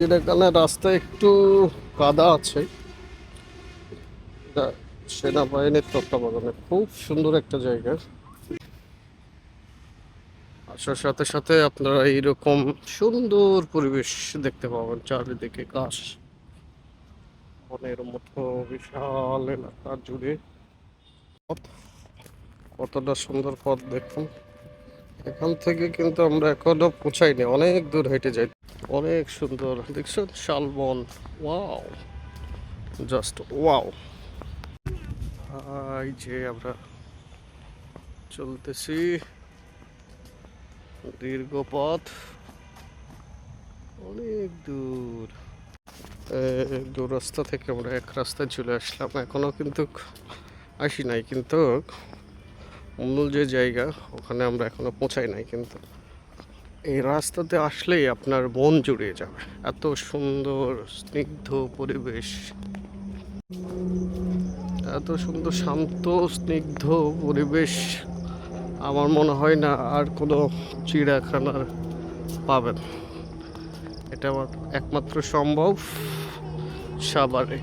এখানে রাস্তা একটু কাদা আছে। এটা সেনাবাহিনীর তত্ত্বাবধানে। খুব সুন্দর একটা জায়গা। আসার সাথে সাথে আপনারা এইরকম সুন্দর পরিবেশ দেখতে পাবেন, চারিদিকে ঘাস। বনের মতো, বিশাল এলাকা জুড়ে। কতটা সুন্দর পথ দেখুন। এখান থেকে কিন্তু আমরা এখনও পৌঁছাইনি, অনেক দূর হেঁটে যাই। অনেক সুন্দর, দেখছেন? শালবন, ওয়াও। Just wow. এই যে আমরা চলতেছি দীর্ঘ পথ। অনেক দূর। দূর রাস্তা থেকে আমরা এক রাস্তায় চলে আসলাম। এখনও কিন্তু আসি নাই, কিন্তু মূল যে জায়গা, ওখানে আমরা এখনও পৌঁছাই নাই, কিন্তু এই রাস্তাতে আসলেই আপনার মন জুড়িয়ে যাবে। এত সুন্দর, স্নিগ্ধ পরিবেশ। এত সুন্দর, শান্ত, স্নিগ্ধ পরিবেশ আমার মনে হয় না আর কোনো চিড়িয়াখানার পাবেন। এটা আমার একমাত্র সম্ভব, সাভারে।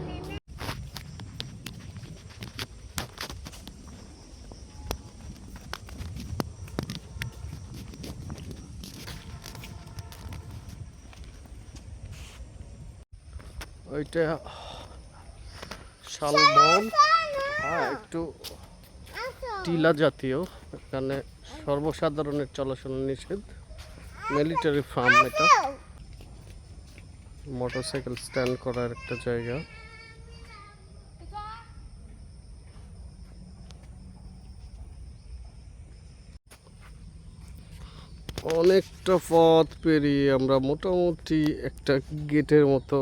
ওইটা শালবন হ্যাঁ একটু টিলা জাতীয়। এখানে সর্বসাধারণের চলাচল নিষেধ। মিলিটারি ফার্ম এটা। মোটরসাইকেল স্ট্যান্ড করার একটা জায়গা। অনেকটা পথ পেরিয়ে আমরা মোটামুটি একটা গেটের মতো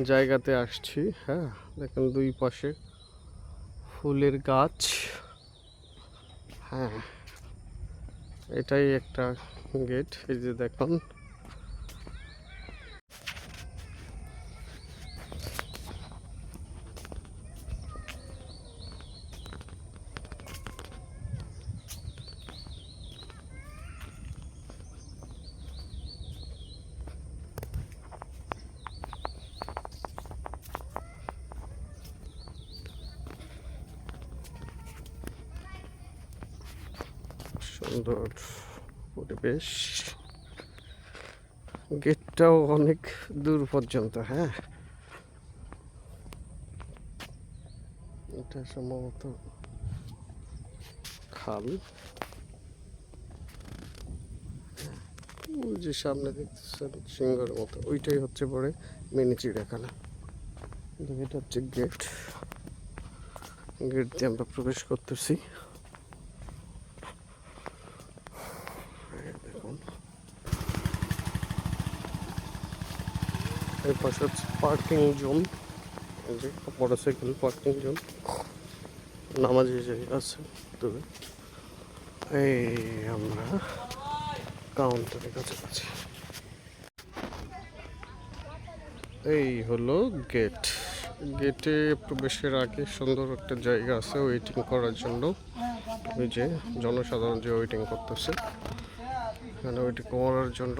জায়গাতে আসছি হ্যাঁ? দেখেন দুই পাশে ফুলের গাছ। হ্যাঁ এটাই একটা গেট, এই যে দেখুন। সুন্দর। পরিবেশ। গেটটাও অনেক দূর পর্যন্ত হ্যাঁ? এটা সম্ভবত খাল। যে সামনে দেখতেছেন সিংহের মতো, ওইটাই হচ্ছে পরে মিনি চিড়িয়াখানা। এটা হচ্ছে গেট। গেট দিয়ে আমরা প্রবেশ করতেছি এই দেখুন এই পাশে হচ্ছে পার্কিং জোন। এই যে মোটরসাইকেল পার্কিং জোন। নামাজি জায়গা আছে তবে এই আমরা কাউন্টারের কাছাকাছি এই হলো গেট গেটে প্রবেশের আগে সুন্দর একটা জায়গা আছে ওয়েটিং করার জন্য। ওই যে জনসাধারণ যে ওয়েটিং করতেছে। এখানে ওয়েটিং করার জন্য